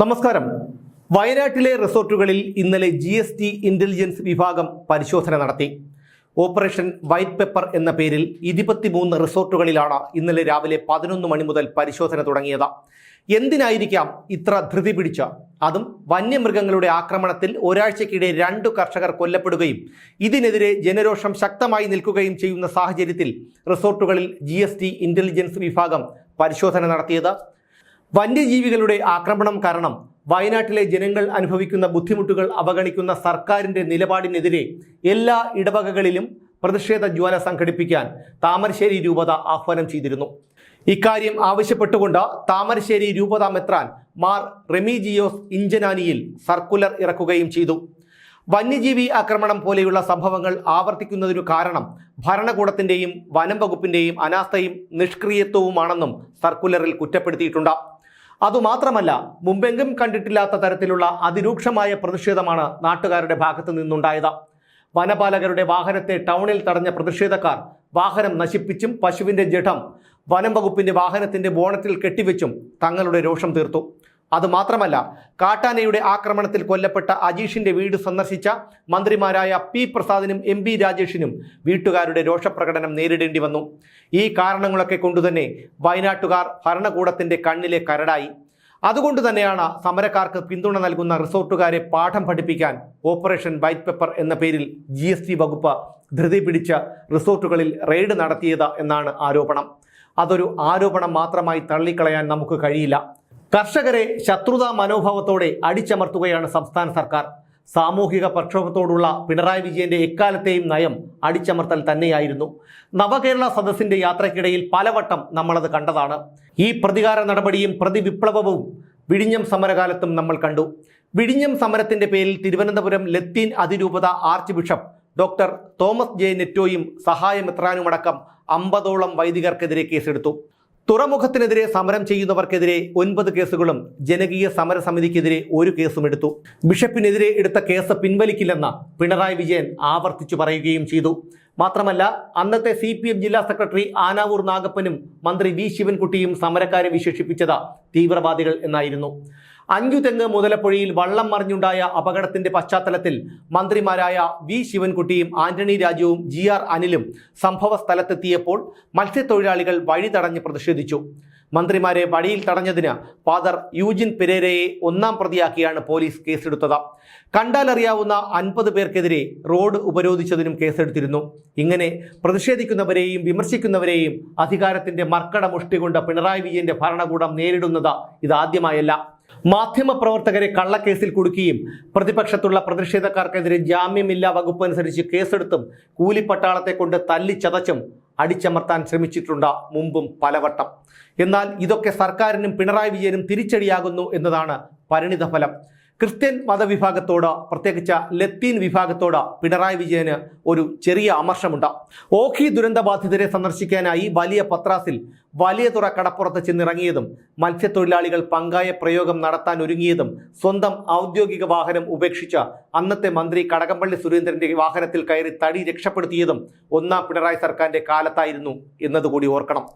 നമസ്കാരം. വയനാട്ടിലെ റിസോർട്ടുകളിൽ ഇന്നലെ ജി എസ് ടി ഇന്റലിജൻസ് വിഭാഗം പരിശോധന നടത്തി. ഓപ്പറേഷൻ വൈറ്റ് പെപ്പർ എന്ന പേരിൽ ഇരുപത്തിമൂന്ന് റിസോർട്ടുകളിലാണ് ഇന്നലെ രാവിലെ പതിനൊന്ന് മണി മുതൽ പരിശോധന തുടങ്ങിയത്. എന്തിനായിരിക്കാം ഇത്ര ധൃതി പിടിച്ച? അതും വന്യമൃഗങ്ങളുടെ ആക്രമണത്തിൽ ഒരാഴ്ചക്കിടെ രണ്ടു കർഷകർ കൊല്ലപ്പെടുകയും ഇതിനെതിരെ ജനരോഷം ശക്തമായി നിൽക്കുകയും ചെയ്യുന്ന സാഹചര്യത്തിൽ റിസോർട്ടുകളിൽ ജി ഇന്റലിജൻസ് വിഭാഗം പരിശോധന നടത്തിയത്. വന്യജീവികളുടെ ആക്രമണം കാരണം വയനാട്ടിലെ ജനങ്ങൾ അനുഭവിക്കുന്ന ബുദ്ധിമുട്ടുകൾ അവഗണിക്കുന്ന സർക്കാരിന്റെ നിലപാടിനെതിരെ എല്ലാ ഇടവകകളിലും പ്രതിഷേധ ജ്വാല സംഘടിപ്പിക്കാൻ താമരശ്ശേരി രൂപത ആഹ്വാനം ചെയ്തിരുന്നു. ഇക്കാര്യം ആവശ്യപ്പെട്ടുകൊണ്ട് താമരശ്ശേരി രൂപത മെത്രാൻ മാർ റെമിജിയോസ് ഇഞ്ചനാനിയിൽ സർക്കുലർ ഇറക്കുകയും ചെയ്തു. വന്യജീവി ആക്രമണം പോലെയുള്ള സംഭവങ്ങൾ ആവർത്തിക്കുന്നതിനു കാരണം ഭരണകൂടത്തിന്റെയും വനം വകുപ്പിന്റെയും അനാസ്ഥയും നിഷ്ക്രിയത്വവുമാണെന്നും സർക്കുലറിൽ കുറ്റപ്പെടുത്തിയിട്ടുണ്ട്. അതുമാത്രമല്ല മുമ്പെങ്കും കണ്ടിട്ടില്ലാത്ത തരത്തിലുള്ള അതിരൂക്ഷമായ പ്രതിഷേധമാണ് നാട്ടുകാരുടെ ഭാഗത്തു നിന്നുണ്ടായത്. വനപാലകരുടെ വാഹനത്തെ ടൗണിൽ തടഞ്ഞ പ്രതിഷേധക്കാർ വാഹനം നശിപ്പിച്ചും പശുവിന്റെ ജഠം വനം വകുപ്പിന്റെ വാഹനത്തിന്റെ ബോണറ്റിൽ കെട്ടിവെച്ചും തങ്ങളുടെ രോഷം തീർത്തു. അതുമാത്രമല്ല കാട്ടാനയുടെ ആക്രമണത്തിൽ കൊല്ലപ്പെട്ട അജീഷിന്റെ വീട് സന്ദർശിച്ച മന്ത്രിമാരായ പി പ്രസാദിനും എം ബി രാജേഷിനും വീട്ടുകാരുടെ രോഷപ്രകടനം നേരിടേണ്ടി വന്നു. ഈ കാരണങ്ങളൊക്കെ കൊണ്ടുതന്നെ വയനാട്ടുകാർ ഭരണകൂടത്തിന്റെ കണ്ണിലെ കരടായി. അതുകൊണ്ട് തന്നെയാണ് സമരക്കാർക്ക് പിന്തുണ നൽകുന്ന റിസോർട്ടുകാരെ പാഠം പഠിപ്പിക്കാൻ ഓപ്പറേഷൻ വൈറ്റ് പേപ്പർ എന്ന പേരിൽ ജി എസ് ടി വകുപ്പ് ധൃതി പിടിച്ച റിസോർട്ടുകളിൽ റെയ്ഡ് നടത്തിയത് എന്നാണ് ആരോപണം. അതൊരു ആരോപണം മാത്രമായി തള്ളിക്കളയാൻ നമുക്ക് കഴിയില്ല. കർഷകരെ ശത്രുതാ മനോഭാവത്തോടെ അടിച്ചമർത്തുകയാണ് സംസ്ഥാന സർക്കാർ. സാമൂഹിക പ്രക്ഷോഭത്തോടുള്ള പിണറായി വിജയന്റെ എക്കാലത്തെയും നയം അടിച്ചമർത്തൽ തന്നെയായിരുന്നു. നവകേരള സദസ്സിന്റെ യാത്രയ്ക്കിടയിൽ പലവട്ടം നമ്മളത് കണ്ടതാണ്. ഈ പ്രതികാര നടപടിയും പ്രതിവിപ്ലവവും വിഴിഞ്ഞം സമരകാലത്തും നമ്മൾ കണ്ടു. വിഴിഞ്ഞം സമരത്തിന്റെ പേരിൽ തിരുവനന്തപുരം ലത്തീൻ അതിരൂപത archbishop doctor Thomas J നെറ്റോയും സഹായമെത്രാനുമടക്കം അമ്പതോളം വൈദികർക്കെതിരെ കേസെടുത്തു. തുറമുഖത്തിനെതിരെ സമരം ചെയ്യുന്നവർക്കെതിരെ ഒൻപത് കേസുകളും ജനകീയ സമരസമിതിക്കെതിരെ ഒരു കേസും എടുത്തു. ബിഷപ്പിനെതിരെ എടുത്ത കേസ് പിൻവലിക്കില്ലെന്ന് പിണറായി വിജയൻ ആവർത്തിച്ചു പറയുകയും ചെയ്തു. മാത്രമല്ല അന്നത്തെ സി പി എം ജില്ലാ സെക്രട്ടറി ആനാവൂർ നാഗപ്പനും മന്ത്രി വി ശിവൻകുട്ടിയും സമരക്കാരെ വിശേഷിപ്പിച്ചത് തീവ്രവാദികൾ എന്നായിരുന്നു. അഞ്ചു തെങ്ങ് മുതലപ്പുഴയിൽ വള്ളം മറിഞ്ഞുണ്ടായ അപകടത്തിന്റെ പശ്ചാത്തലത്തിൽ മന്ത്രിമാരായ വി ശിവൻകുട്ടിയും ആന്റണി രാജുവും ജി ആർ അനിലും സംഭവ സ്ഥലത്തെത്തിയപ്പോൾ മത്സ്യത്തൊഴിലാളികൾ വഴി തടഞ്ഞ് പ്രതിഷേധിച്ചു. മന്ത്രിമാരെ വഴിയിൽ തടഞ്ഞതിന് ഫാദർ യൂജിൻ പെരേരയെ ഒന്നാം പ്രതിയാക്കിയാണ് പോലീസ് കേസെടുത്തത്. കണ്ടാലറിയാവുന്ന അൻപത് പേർക്കെതിരെ റോഡ് ഉപരോധിച്ചതിനും കേസെടുത്തിരുന്നു. ഇങ്ങനെ പ്രതിഷേധിക്കുന്നവരെയും വിമർശിക്കുന്നവരെയും അധികാരത്തിന്റെ മർക്കട മുഷ്ടി കൊണ്ട് പിണറായി വിജയന്റെ ഭരണകൂടം നേരിടുന്നത് ഇതാദ്യമായല്ല. മാധ്യമപ്രവർത്തകരെ കള്ളക്കേസിൽ കുടുക്കുകയും പ്രതിപക്ഷത്തുള്ള പ്രതിഷേധക്കാർക്കെതിരെ ജാമ്യമില്ലാ വകുപ്പ് അനുസരിച്ച് കേസെടുത്തും കൂലിപ്പട്ടാളത്തെ കൊണ്ട് തല്ലിച്ചതച്ചും അടിച്ചമർത്താൻ ശ്രമിച്ചിട്ടുണ്ട് മുമ്പും പലവട്ടം. എന്നാൽ ഇതൊക്കെ സർക്കാരിനും പിണറായി വിജയനും തിരിച്ചടിയാകുന്നു എന്നതാണ് പരിണിതഫലം. ക്രിസ്ത്യൻ മതവിഭാഗത്തോട് പ്രത്യേകിച്ച് ലത്തീൻ വിഭാഗത്തോട് പിണറായി വിജയന് ഒരു ചെറിയ അമർഷമുണ്ട്. ഓഖി ദുരന്തബാധിതരെ സന്ദർശിക്കാനായി വലിയ പത്രാസിൽ വലിയ തുറ കടപ്പുറത്ത് ചെന്നിറങ്ങിയതും മത്സ്യത്തൊഴിലാളികൾ പങ്കായ പ്രയോഗം നടത്താൻ ഒരുങ്ങിയതും സ്വന്തം ഔദ്യോഗിക വാഹനം ഉപേക്ഷിച്ച് അന്നത്തെ മന്ത്രി കടകംപള്ളി സുരേന്ദ്രന്റെ വാഹനത്തിൽ കയറി തടി രക്ഷപ്പെടുത്തിയതും ഒന്നാം പിണറായി സർക്കാരിന്റെ കാലത്തായിരുന്നു എന്നതുകൂടി ഓർക്കണം.